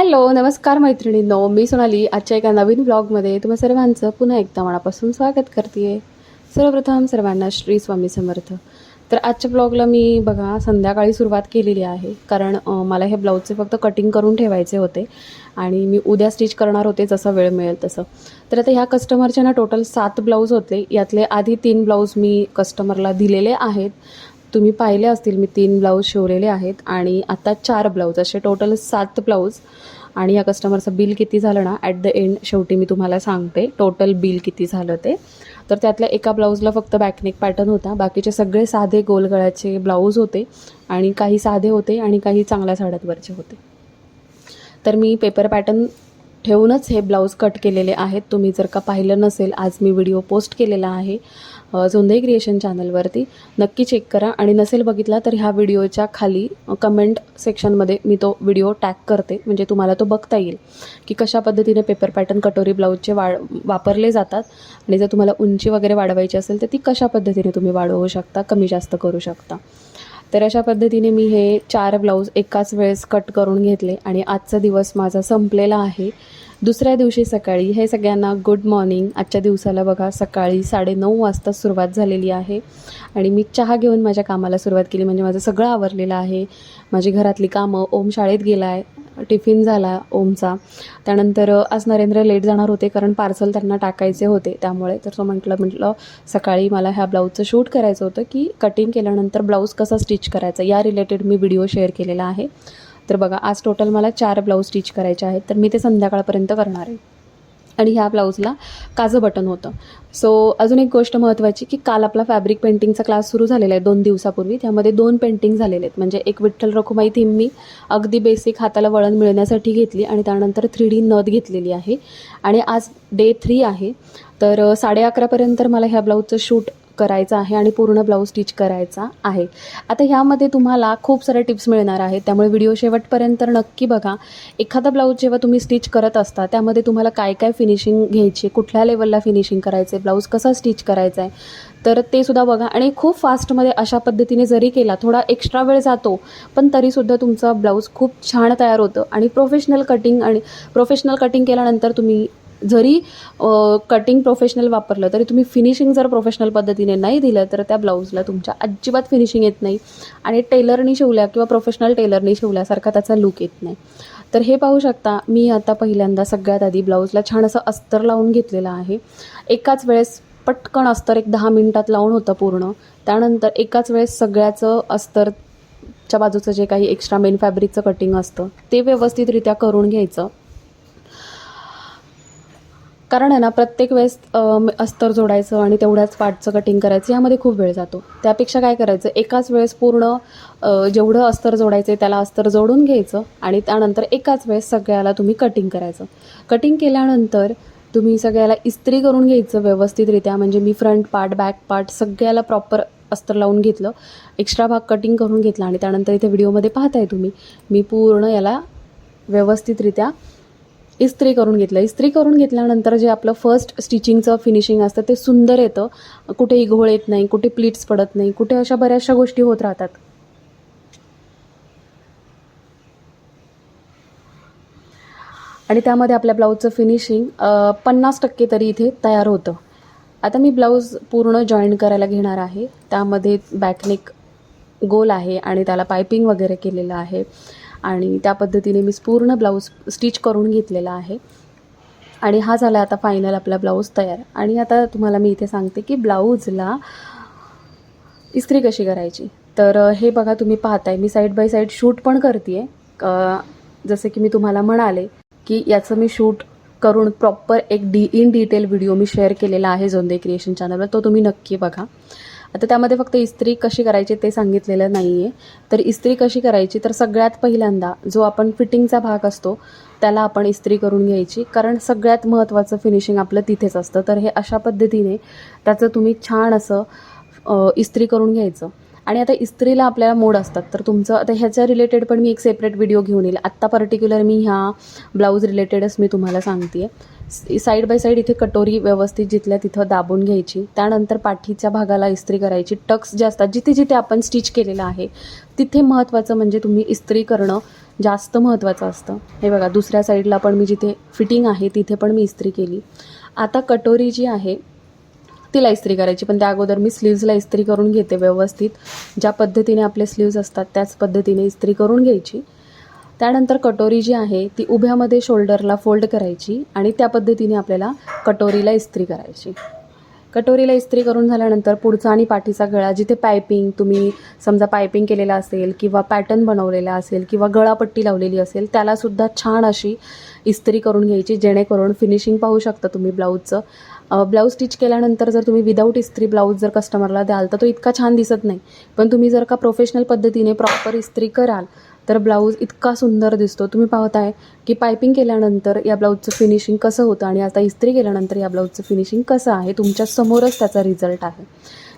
Hello नमस्कार मैत्रिणींनो मी सोनाली. आजच्या एका नवीन ब्लॉगमध्ये तुम्हा सर्वांचं पुन्हा एकदा मनापासून स्वागत करते सर्वप्रथम सर्वांना श्री स्वामी समर्थ. तर आजच्या ब्लॉगला मी बघा संध्याकाळी सुरुवात केलेली आहे. कारण मला हे ब्लाऊजचे फक्त कटिंग करून ठेवायचे होते. आणि मी उद्या स्टिच करणार होते जसं वेळ मिळेल तसं. तर आता ह्या कस्टमरचे ना टोटल सात ब्लाऊज होते. यातले आधी तीन ब्लाऊज मी कस्टमरला दिलेले आहेत. तुम्ही पाहिले असतील मी तीन ब्लाऊज शिवलेले आहेत आणि आता चार ब्लाऊज असे टोटल सात ब्लाऊज. आणि या कस्टमरचं बिल किती झालं ना ॲट द एंड शेवटी मी तुम्हाला सांगते टोटल बिल किती झालं ते. तर त्यातल्या एका ब्लाऊजला फक्त बॅकनेक पॅटर्न होता बाकीचे सगळे साधे गोलगळ्याचे ब्लाऊज होते आणि काही साधे होते आणि काही चांगल्या साड्यांवरचे होते. तर मी पेपर पॅटर्न ठेवूनच हे ब्लाऊज कट केलेले आहेत. तुम्ही जर का पाहिलं नसेल आज मी व्हिडिओ पोस्ट केलेला आहे अ, क्रिएशन चॅनलवरती. नक्की चेक करा आणि नसेल बघितला तर ह्या व्हिडिओच्या खाली कमेंट सेक्शनमध्ये मी तो व्हिडिओ टॅग करते. म्हणजे तुम्हाला तो बघता येईल की कशा पद्धतीने पेपर पॅटर्न कटोरी ब्लाऊजचे वाढ वापरले जातात आणि जर तुम्हाला उंची वगैरे वाढवायची असेल तर ती कशा पद्धतीने तुम्ही वाढवू शकता कमी जास्त करू शकता. तर अशा पद्धतीने मी हे चार ब्लाऊज एकाच वेळेस कट करून घेतले आणि आजचा दिवस माझा संपलेला आहे. दुसऱ्या दिवशी सकाळी हे सगळ्यांना गुड मॉर्निंग आजच्या दिवसाला बघा सकाळी साडेनऊ वाजता सुरुवात झालेली आहे. आणि मी चहा घेऊन माझ्या कामाला सुरुवात केली. म्हणजे माझं सगळं आवरलेलं आहे. माझी घरातली कामं ओम शाळेत गेला आहे टिफिन झाला ओमचा. त्यानंतर आज नरेंद्र लेट जाणार होते कारण पार्सल त्यांना टाकायचे होते. त्यामुळे तर तो म्हटलं म्हटलं सकाळी मला ह्या ब्लाऊजचं शूट करायचं होतं की कटिंग केल्यानंतर ब्लाऊज कसा स्टिच करायचा? या रिलेटेड मी व्हिडिओ शेअर केलेला आहे. तर बघा आज टोटल मला चार ब्लाऊज स्टिच करायचे आहेत. तर मी ते संध्याकाळपर्यंत करणार आहे. आणि ह्या ब्लाऊजला काजं बटन होतं. सो अजून एक गोष्ट महत्त्वाची की काल आपला फॅब्रिक पेंटिंगचा क्लास सुरू झालेला आहे दोन दिवसापूर्वी. त्यामध्ये दोन पेंटिंग झालेले आहेत. म्हणजे एक विठ्ठल रखुमाई थीम मी अगदी बेसिक हाताला वळण मिळण्यासाठी घेतली आणि त्यानंतर थ्री डी नथ घेतलेली आहे. आणि आज डे थ्री आहे. तर साडे अकरापर्यंत मला ह्या ब्लाऊजचं शूट करायचा आहे आणि पूर्ण ब्लाऊज स्टिच करायचा आहे. आता ह्यामध्ये तुम्हाला खूप साऱ्या टिप्स मिळणार आहेत. त्यामुळे व्हिडिओ शेवटपर्यंत नक्की बघा. एखादा ब्लाऊज जेव्हा तुम्ही स्टिच करत असता त्यामध्ये तुम्हाला काय काय फिनिशिंग घ्यायची कुठल्या लेवलला फिनिशिंग करायचं आहे ब्लाऊज कसा स्टिच करायचा आहे तर ते सुद्धा बघा. आणि खूप फास्टमध्ये अशा पद्धतीने जरी केला थोडा एक्स्ट्रा वेळ जातो पण तरीसुद्धा तुमचा ब्लाऊज खूप छान तयार होतं. आणि प्रोफेशनल कटिंग आणि प्रोफेशनल कटिंग केल्यानंतर तुम्ही जरी कटिंग प्रोफेशनल वापरलं तरी तुम्ही फिनिशिंग जर प्रोफेशनल पद्धतीने नाही दिलं तर त्या ब्लाऊजला तुमच्या अजिबात फिनिशिंग येत नाही. आणि टेलरनी शिवल्या किंवा प्रोफेशनल टेलरनी शिवल्यासारखा त्याचा लुक येत नाही. तर हे पाहू शकता मी आता पहिल्यांदा सगळ्यात आधी ब्लाऊजला छान असं अस्तर लावून घेतलेलं आहे. एकाच वेळेस पटकन अस्तर एक दहा मिनिटात लावून होतं पूर्ण. त्यानंतर एकाच वेळेस सगळ्याचं अस्तरच्या बाजूचं जे काही एक्स्ट्रा मेन फॅब्रिकचं कटिंग असतं ते व्यवस्थितरित्या करून घ्यायचं. कारण आहे ना प्रत्येक वेळेस अस्तर जोडायचं आणि तेवढ्याच पार्टचं कटिंग करायचं यामध्ये खूप वेळ जातो. त्यापेक्षा काय करायचं एकाच वेळेस पूर्ण जेवढं अस्तर जोडायचं आहे त्याला अस्तर जोडून घ्यायचं आणि त्यानंतर एकाच वेळेस सगळ्याला तुम्ही कटिंग करायचं. कटिंग केल्यानंतर तुम्ही सगळ्याला इस्त्री करून घ्यायचं व्यवस्थितरित्या म्हणजे मी फ्रंट पार्ट बॅक पार्ट सगळ्याला प्रॉपर अस्तर लावून घेतलं. एक्स्ट्रा भाग कटिंग करून घेतला आणि त्यानंतर इथे व्हिडिओमध्ये पाहताय तुम्ही. मी पूर्ण याला व्यवस्थितरित्या इस्त्री करून घेतलं. इस्त्री करून घेतल्यानंतर जे आपलं फर्स्ट स्टिचिंगचं फिनिशिंग असतं ते सुंदर येतं. कुठेही घोळ येत नाही कुठे प्लीट्स पडत नाही कुठे अशा बऱ्याचशा गोष्टी होत राहतात. आणि त्यामध्ये आपल्या ब्लाऊजचं फिनिशिंग पन्नास टक्के तरी इथे तयार होतं. आता मी ब्लाऊज पूर्ण जॉईन करायला घेणार आहे. त्यामध्ये बॅकनेक गोल आहे आणि त्याला पायपिंग वगैरे केलेलं आहे. आणि त्या पद्धतीने मी पूर्ण ब्लाऊज स्टिच करून घेतलेला आहे. आणि हा झाला आता फायनल आपला ब्लाऊज तयार. आणि आता तुम्हाला मी इथे सांगते की ब्लाऊजला इस्त्री कशी करायची. तर हे बघा तुम्ही पाहताय. मी साईड बाय साईड शूट पण करते आहे जसे की मी तुम्हाला म्हणाले की याचं मी शूट करून प्रॉपर एक डी इन डिटेल व्हिडिओ मी शेअर केलेला आहे झोंदे क्रिएशन चॅनलवर तो तुम्ही नक्की बघा. आता त्यामध्ये फक्त इस्त्री कशी करायची ते सांगितलेलं नाही आहे तर इस्त्री कशी करायची? तर सगळ्यात पहिल्यांदा जो आपण फिटिंगचा भाग असतो त्याला आपण इस्त्री करून घ्यायची. कारण सगळ्यात महत्त्वाचं फिनिशिंग आपलं तिथेच असतं. तर हे अशा पद्धतीने त्याचं तुम्ही छान असं इस्त्री करून घ्यायचं. आणि आता इस्त्रीला आपल्याला मोड असतात. तर तुमचं आता ह्याच्या रिलेटेड पण मी एक सेपरेट व्हिडिओ घेऊन येईल. आत्ता पर्टिक्युलर मी ह्या ब्लाऊज रिलेटेडच मी तुम्हाला सांगते आहे साईड बाय साईड इथे कटोरी व्यवस्थित जिथल्या तिथं दाबून घ्यायची. त्यानंतर पाठीच्या भागाला इस्त्री करायची. टक्स जे असतात जिथे जिथे आपण स्टिच केलेलं आहे तिथे महत्त्वाचं म्हणजे तुम्ही इस्त्री करणं जास्त महत्त्वाचं असतं. हे बघा दुसऱ्या साईडला पण मी जिथे फिटिंग आहे तिथे पण मी इस्त्री केली. आता कटोरी जी आहे तिला इस्त्री करायची. पण त्या अगोदर मी स्लीव्जला इस्त्री करून घेते व्यवस्थित. ज्या पद्धतीने आपले स्लीव्ज असतात त्याच पद्धतीने इस्त्री करून घ्यायची. त्यानंतर कटोरी जी आहे ती उभ्यामध्ये शोल्डरला फोल्ड करायची आणि त्या पद्धतीने आपल्याला कटोरीला इस्त्री करायची. कटोरीला इस्त्री करून झाल्यानंतर पुढचा आणि पाठीचा गळा जिथे पायपिंग तुम्ही समजा पायपिंग केलेला असेल किंवा पॅटर्न बनवलेला असेल किंवा गळापट्टी लावलेली असेल त्यालासुद्धा छान अशी इस्त्री करून घ्यायची जेणेकरून फिनिशिंग पाहू शकता तुम्ही ब्लाऊजचं ब्लाऊज स्टिच केल्यानंतर जर तुम्ही विदाऊट इस्त्री ब्लाऊज जर कस्टमरला द्याल तर तो इतका छान दिसत नाही. पण तुम्ही जर का प्रोफेशनल पद्धतीने प्रॉपर इस्त्री कराल तर ब्लाऊज इतका सुंदर दिसतो. तुम्ही पाहताय की पायपिंग केल्यानंतर या ब्लाऊजचं फिनिशिंग कसं होतं आणि आता इस्त्री केल्यानंतर या ब्लाऊजचं फिनिशिंग कसं आहे? तुमच्या समोरच त्याचा रिझल्ट आहे.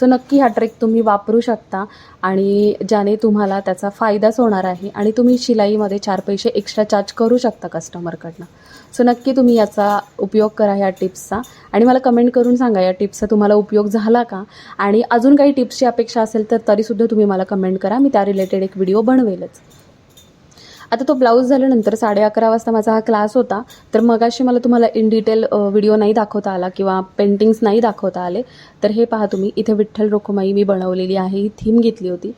सो नक्की हा ट्रेक तुम्ही वापरू शकता आणि ज्याने तुम्हाला त्याचा फायदाच होणार आहे आणि तुम्ही शिलाईमध्ये चार पैसे एक्स्ट्रा चार्ज करू शकता कस्टमरकडनं सो नक्की तुम्ही याचा उपयोग करा ह्या टिप्सचा. आणि मला कमेंट करून सांगा या टिप्सचा तुम्हाला उपयोग झाला का? आणि अजून काही टिप्सची अपेक्षा असेल तर तरीसुद्धा तुम्ही मला कमेंट करा. मी त्या रिलेटेड एक व्हिडिओ बनवेलच. आता तो ब्लाऊज झाल्यानंतर साडे अकरा वाजता माझा हा क्लास होता. तर मगाशी मला तुम्हाला इन डिटेल व्हिडिओ नाही दाखवता आला किंवा पेंटिंग्स नाही दाखवता आले. तर हे पहा तुम्ही इथे विठ्ठल रोखमाई मी बनवलेली आहे ही थीम घेतली होती.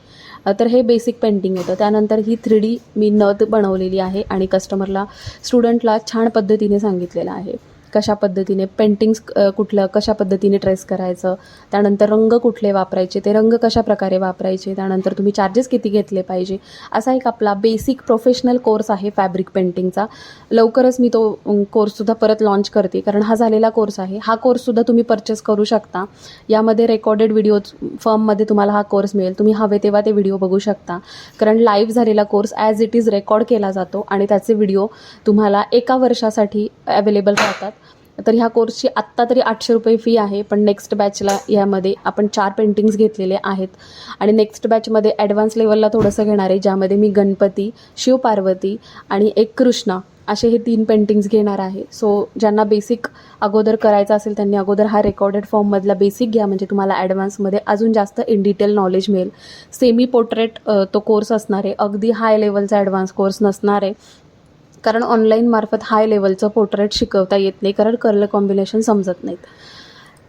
तर हे बेसिक पेंटिंग होतं. त्यानंतर ही थ्री डी मी नथ बनवलेली आहे आणि कस्टमरला स्टुडंटला छान पद्धतीने सांगितलेलं आहे. कशा पद्धतीने पेंटिंग्स कुठलं कशा पद्धतीने ट्रेस करायचं त्यानंतर रंग कुठले वापरायचे ते रंग कशा प्रकारे वापरायचे त्यानंतर तुम्ही चार्जेस किती घेतले पाहिजे असा एक आपला बेसिक प्रोफेशनल कोर्स आहे फॅब्रिक पेंटिंगचा लवकरच मी तो कोर्ससुद्धा परत लॉन्च करते कारण हा झालेला कोर्स आहे. हा कोर्ससुद्धा तुम्ही परचेस करू शकता. यामध्ये रेकॉर्डेड व्हिडिओज फॉर्ममध्ये तुम्हाला हा कोर्स मिळेल. तुम्ही हवे तेव्हा ते व्हिडिओ बघू शकता. कारण लाईव्ह झालेला course as it is record केला जातो आणि त्याचे व्हिडिओ तुम्हाला एका वर्षासाठी अवेलेबल राहतात. तर ह्या कोर्सची आत्ता तरी आठशे रुपये फी आहे पण नेक्स्ट बॅचला यामध्ये आपण चार पेंटिंग्स घेतलेले आहेत. आणि नेक्स्ट बॅचमध्ये ॲडव्हान्स लेवलला थोडंसं घेणार आहे ज्यामध्ये मी गणपती शिवपार्वती आणि एक कृष्णा असे हे तीन पेंटिंग्स घेणार आहे. सो ज्यांना बेसिक अगोदर करायचं असेल त्यांनी अगोदर हा रेकॉर्डेड फॉर्ममधला बेसिक घ्या म्हणजे तुम्हाला ॲडव्हान्समध्ये अजून जास्त इन डिटेल नॉलेज मिळेल. सेमी पोर्ट्रेट तो कोर्स असणार आहे. अगदी हाय लेवलचा ॲडव्हान्स कोर्स नसणार आहे. कारण ऑनलाईन मार्फत हाय लेवलचं पोर्ट्रेट शिकवता येत नाही कारण कलर कॉम्बिनेशन समजत नाहीत.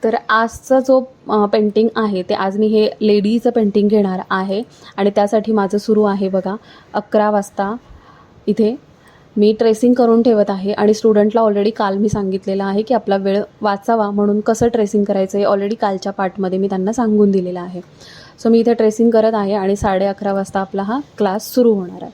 तर आजचा जो पेंटिंग आहे ते आज मी हे लेडीचं पेंटिंग घेणार आहे. आणि त्यासाठी माझं सुरू आहे बघा अकरा वाजता इथे. मी ट्रेसिंग करून ठेवत आहे आणि स्टुडंटला ऑलरेडी काल मी सांगितलेलं आहे की आपला वेळ वाचावा म्हणून कसं ट्रेसिंग करायचं हे ऑलरेडी कालच्या पार्टमध्ये मी त्यांना सांगून दिलेलं आहे. सो मी इथे ट्रेसिंग करत आहे आणि साडे अकरा वाजता आपला हा क्लास सुरू होणार आहे.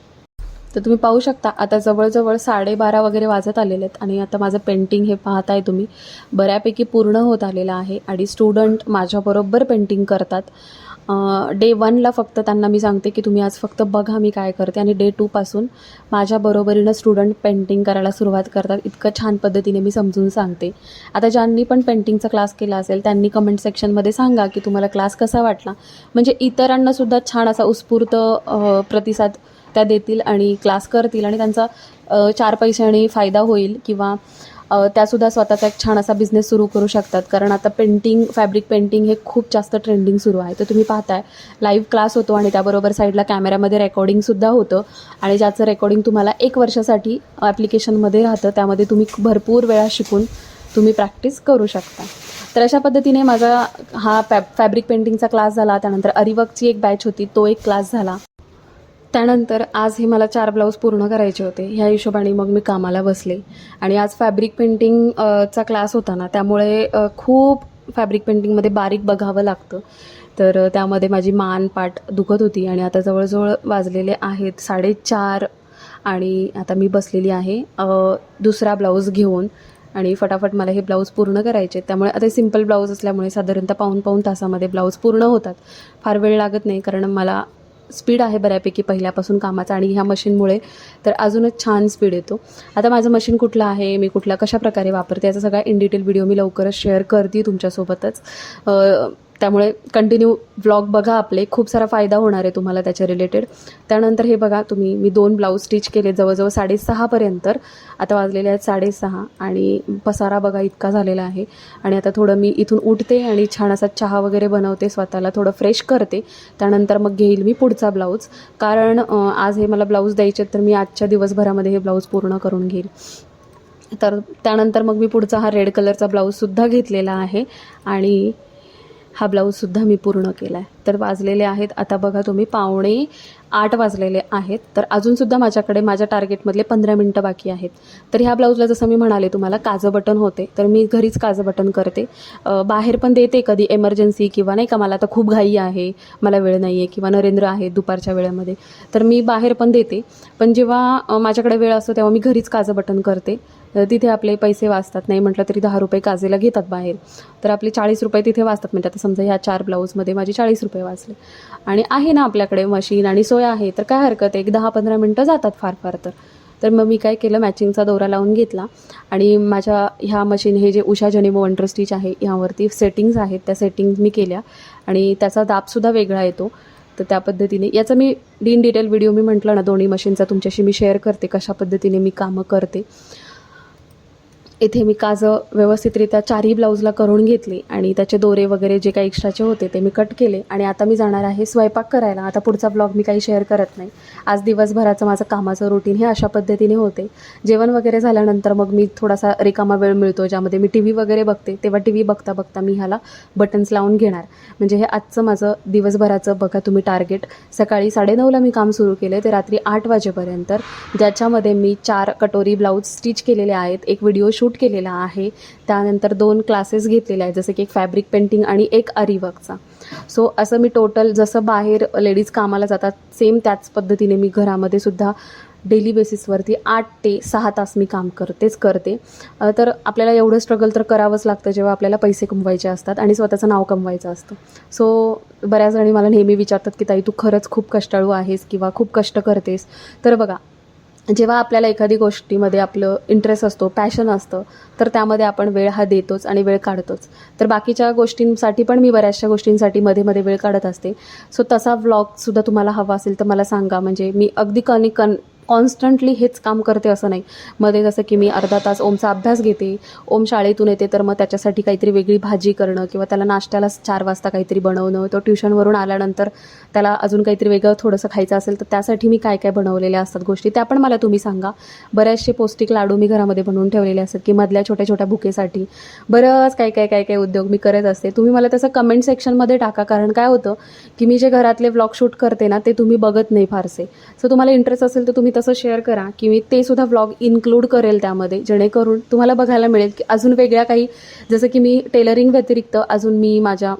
तर तुम्ही पाहू शकता आता जवळजवळ साडेबारा वगैरे वाजत आलेले आहेत आणि आता माझं पेंटिंग हे पाहताय तुम्ही. बऱ्यापैकी पूर्ण होत आलेलं आहे आणि स्टुडंट माझ्याबरोबर पेंटिंग करतात. डे वनला फक्त त्यांना मी सांगते की तुम्ही आज फक्त बघा मी काय करते आणि डे टूपासून माझ्या बरोबरीनं स्टुडंट पेंटिंग करायला सुरुवात करतात. इतकं छान पद्धतीने मी समजून सांगते. आता ज्यांनी पण पेंटिंगचा क्लास केला असेल त्यांनी कमेंट सेक्शनमध्ये सांगा की तुम्हाला क्लास कसा वाटला. म्हणजे इतरांनासुद्धा छान असा उत्स्फूर्त प्रतिसाद त्या देतील आणि क्लास करतील आणि त्यांचा चार पैशाने फायदा होईल किंवा त्यासुद्धा स्वतःचा एक छान असा बिझनेस सुरू करू शकतात. कारण आता पेंटिंग फॅब्रिक पेंटिंग हे खूप जास्त ट्रेंडिंग सुरू आहे. तर तुम्ही पाहताय लाईव्ह क्लास होतो आणि त्याबरोबर साईडला कॅमेऱ्यामध्ये रेकॉर्डिंगसुद्धा होतं. आणि ज्याचं रेकॉर्डिंग तुम्हाला एक वर्षासाठी ॲप्लिकेशनमध्ये राहतं त्यामध्ये तुम्ही भरपूर वेळा शिकून तुम्ही प्रॅक्टिस करू शकता. तर अशा पद्धतीने माझा हा फॅ फॅब्रिक पेंटिंगचा क्लास झाला. त्यानंतर अरिवर्कची एक बॅच होती तो एक क्लास झाला. त्यानंतर आज हे मला चार ब्लाऊज पूर्ण करायचे होते. ह्या हिशोबाने मग मी कामाला बसले. आणि आज फॅब्रिक पेंटिंग चा क्लास होता ना त्यामुळे खूप फॅब्रिक पेंटिंगमध्ये बारीक बघावं लागतं. तर त्यामध्ये माझी मान पाठ दुखत होती आणि आता जवळजवळ वाजलेले आहेत साडेचार आणि आता मी बसलेली आहे दुसरा ब्लाऊज घेऊन. आणि फटाफट मला हे ब्लाऊज पूर्ण करायचे त्यामुळे आता सिंपल ब्लाऊज असल्यामुळे साधारणतः पाऊन पाऊन तासामध्ये ब्लाऊज पूर्ण होतात. फार वेळ लागत नाही कारण मला स्पीड आहे बऱ्यापैकी पहिल्यापासून कामाचा आणि ह्या मशीनमुळे तर अजूनच छान स्पीड येतो. आता माझं मशीन कुठलं आहे मी कुठला कशाप्रकारे वापरते याचा सगळा इन डिटेल व्हिडिओ मी लवकरच शेअर करते तुमच्यासोबतच. त्यामुळे कंटिन्यू ब्लॉग बघा आपले. खूप सारा फायदा होणार आहे तुम्हाला त्याच्या रिलेटेड त्यानंतर हे बघा तुम्ही मी दोन ब्लाऊज स्टिच केले जवळजवळ साडेसहापर्यंत आता वाजलेले आहेत साडेसहा आणि पसारा बघा इतका झालेला आहे. आणि आता थोडं मी इथून उठते आणि छान असा चहा वगैरे बनवते स्वतःला थोडं फ्रेश करते. त्यानंतर मग घेईल मी पुढचा ब्लाऊज कारण आज हे मला ब्लाऊज द्यायचे तर मी आजच्या दिवसभरामध्ये हे ब्लाऊज पूर्ण करून घेईल. तर त्यानंतर मग मी पुढचा हा रेड कलरचा ब्लाऊजसुद्धा घेतलेला आहे. आणि हा ब्लाऊजसुद्धा मी पूर्ण केला आहे तर वाजलेले आहेत. आता बघा तुम्ही पावणे आठ वाजलेले आहेत. तर अजूनसुद्धा माझ्याकडे माझ्या टार्गेटमधले पंधरा मिनटं बाकी आहेत. तर ह्या ब्लाऊजला जसं मी म्हणाले तुम्हाला काजं बटन होते. तर मी घरीच काजं बटन करते. बाहेर पण देते कधी एमर्जन्सी किंवा नाही का मला आता खूप घाई आहे मला वेळ नाही आहे किंवा नरेंद्र आहे दुपारच्या वेळेमध्ये. तर मी बाहेर पण देते. पण जेव्हा माझ्याकडे वेळ असतो तेव्हा मी घरीच काजं बटन करते. तिथे आपले पैसे वाचतात. नाही म्हटलं तरी दहा रुपये काजेला घेतात बाहेर. तर आपले चाळीस रुपये तिथे वाचतात. म्हणजे आता समजा ह्या चार ब्लाऊजमध्ये माझे चाळीस रुपये वाचले. आणि आहे ना आपल्याकडे मशीन आणि सोय आहे. तर काय हरकत आहे? एक दहा पंधरा मिनटं जातात फार फार तर. तर मग मी काय केलं? मॅचिंगचा दोरा लावून घेतला. आणि माझ्या ह्या मशीन हे जे उषा जनिमो वंटर स्टिच आहे ह्यावरती सेटिंग्ज आहेत. त्या सेटिंग्ज मी केल्या. आणि त्याचा दाबसुद्धा वेगळा येतो. तर त्या पद्धतीने याचा मी डीन डिटेल व्हिडिओ मी म्हटलं ना दोन्ही मशीनचा तुमच्याशी मी शेअर करते कशा पद्धतीने मी कामं करते. इथे मी काजं व्यवस्थितरित्या चारही ब्लाऊजला करून घेतली आणि त्याचे दोरे वगैरे जे काही एक्स्ट्राचे होते ते मी कट केले. आणि आता मी जाणार आहे स्वयंपाक करायला. आता पुढचा ब्लॉग मी काही शेअर करत नाही. आज दिवसभराचं माझं कामाचं रुटीन हे अशा पद्धतीने होते. जेवण वगैरे झाल्यानंतर मग मी थोडासा रिकामा वेळ मिळतो ज्यामध्ये मी टी व्ही वगैरे बघते. तेव्हा टी व्ही बघता बघता मी ह्याला बटन्स लावून घेणार. म्हणजे हे आजचं माझं दिवसभराचं बघा तुम्ही टार्गेट सकाळी साडेनऊला मी काम सुरू केले ते रात्री आठ वाजेपर्यंत. ज्याच्यामध्ये मी चार कटोरी ब्लाऊज स्टिच केलेले आहेत. एक व्हिडिओ शूट केलेला आहे. त्यानंतर दोन क्लासेस घेतलेले आहेत. जसे की एक फॅब्रिक पेंटिंग आणि एक अरिवर्कचा सो असं मी टोटल जसं बाहेर लेडीज कामाला जातात सेम त्याच पद्धतीने मी घरामध्ये सुद्धा डेली बेसिसवरती आठ ते सहा तास मी काम करतेच करते. तर आपल्याला एवढं स्ट्रगल तर करावंच लागतं जेव्हा आपल्याला पैसे कमवायचे असतात आणि स्वतःचं नाव कमवायचं असतं. सो बऱ्याच जणी मला नेहमी विचारतात की ताई तू खरंच खूप कष्टाळू आहेस किंवा खूप कष्ट करतेस? तर बघा जेव्हा आपल्याला एखादी गोष्टीमध्ये आपलं इंटरेस्ट असतो पॅशन असतं तर त्यामध्ये आपण वेळ हा देतोच आणि वेळ काढतोच. तर बाकीच्या गोष्टींसाठी पण मी बऱ्याचशा गोष्टींसाठी मध्ये मध्ये वेळ काढत असते. सो तसा व्लॉगसुद्धा तुम्हाला हवा असेल तर मला सांगा. म्हणजे मी अगदी कनी कन कॉन्स्टंटली हेच काम करते असं नाही. मध्ये जसं की मी अर्धा तास ओमचा अभ्यास घेते ओम शाळेतून येते तर मग त्याच्यासाठी काहीतरी वेगळी भाजी करणं किंवा त्याला नाश्त्याला चार वाजता काहीतरी बनवणं तो ट्युशनवरून आल्यानंतर त्याला अजून काहीतरी वेगळं थोडंसं खायचं असेल तर त्यासाठी मी काय काय बनवलेल्या असतात गोष्टी त्या पण मला तुम्ही सांगा. बऱ्याचशे पौष्टिक लाडू मी घरामध्ये बनवून ठेवलेले असतात की मधल्या छोट्या छोट्या भुकेसाठी बरंच काय काय काय काय उद्योग मी करत असते. तुम्ही मला तसं कमेंट सेक्शनमध्ये टाका कारण काय होतं की मी जे घरातले व्लॉग शूट करते ना ते तुम्ही बघत नाही फारसे. सो तुम्हाला इंटरेस्ट असेल तर तुम्ही तसं शेअर करा की मी ते सुद्धा व्लॉग इन्क्लूड करेल त्यामध्ये जेणेकरून तुम्हाला बघायला मिळेल की अजून वेगळ्या काही जसं की मी टेलरिंग व्यतिरिक्त अजून मी माझ्या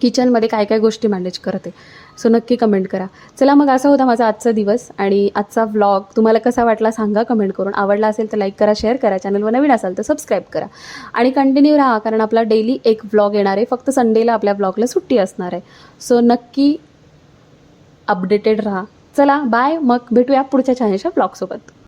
किचनमध्ये काय काय गोष्टी मॅनेज करते. सो नक्की कमेंट करा. चला मग असा होता माझा आजचा दिवस आणि आजचा व्लॉग तुम्हाला कसा वाटला सांगा कमेंट करून. आवडला असेल तर लाईक करा शेअर करा. चॅनलवर नवीन असाल तर सबस्क्राईब करा. आणि कंटिन्यू राहा कारण आपला डेली एक व्लॉग येणार आहे. फक्त संडेला आपल्या व्लॉगला सुट्टी असणार आहे. सो नक्की अपडेटेड राहा. चला बाय मग भेटूया पुढच्या छानशा ब्लॉगसोबत